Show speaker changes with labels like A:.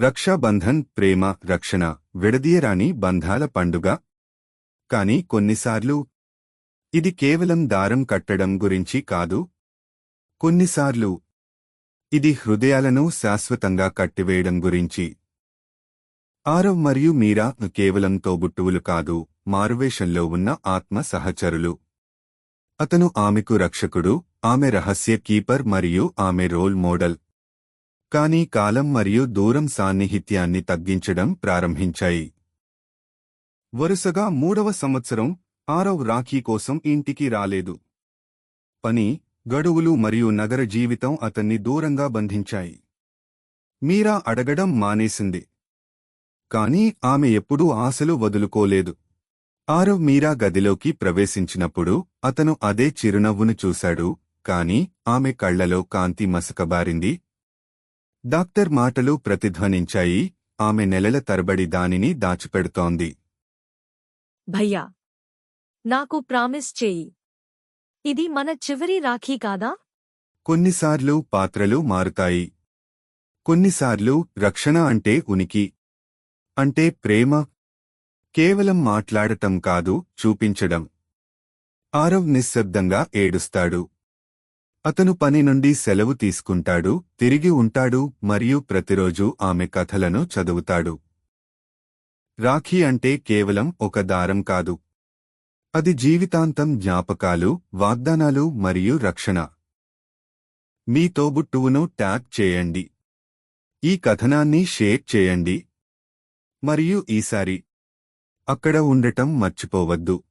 A: రక్షాబంధన్ ప్రేమ రక్షణ విడదీయరాని బంధాల పండుగ. కాని కొన్నిసార్లు ఇది కేవలం దారం కట్టడం గురించి కాదు. కొన్నిసార్లు ఇది హృదయాలను శాశ్వతంగా కట్టివేయడం గురించి. ఆరవ్ మరియు మీరా కేవలం తోబుట్టువులు కాదు మారువేషంలో ఉన్న ఆత్మ సహచరులు. అతను ఆమెకు రక్షకుడు ఆమె రహస్య కీపర్ మరియు ఆమె రోల్ మోడల్. కానీ కాలం మరియు దూరం సాన్నిహిత్యాన్ని తగ్గించడం ప్రారంభించాయి. వరుసగా మూడవ సంవత్సరం ఆరవ్ రాఖీ కోసం ఇంటికి రాలేదు. పని గడువులు మరియు నగర జీవితం అతన్ని దూరంగా బంధించాయి. మీరా అడగడం మానేసింది. కాని ఆమె ఎప్పుడూ ఆశలు వదులుకోలేదు. ఆరవ్ మీరా గదిలోకి ప్రవేశించినప్పుడు అతను అదే చిరునవ్వును చూశాడు కాని ఆమె కళ్ళలో కాంతి మసకబారింది డాక్టర్ మాటలు ప్రతిధ్వనించాయి. ఆమె నెలల తరబడి దానిని దాచిపెడుతోంది.
B: భయ్యా నాకు ప్రామిస్ చేయి. ఇది మన చివరి రాఖీ కాదా?
A: కొన్నిసార్లు పాత్రలు మారుతాయి. కొన్నిసార్లు రక్షణ అంటే ఉనికి. అంటే ప్రేమ. కేవలం మాట్లాడటం కాదు చూపించడం. ఆరవ్ నిశ్శబ్దంగా ఏడుస్తాడు. అతను పని నుండి సెలవు తీసుకుంటాడు తిరిగి ఉంటాడు మరియు ప్రతిరోజు ఆమె కథలను చదువుతాడు. రాఖీ అంటే కేవలం ఒక దారం కాదు. అది జీవితాంతం జ్ఞాపకాలు వాగ్దానాలు మరియు రక్షణ. మీ తోబుట్టువును ట్యాగ్ చేయండి. ఈ కథనాన్ని షేర్ చేయండి. మరియు ఈసారి అక్కడ ఉండటం మర్చిపోవద్దు.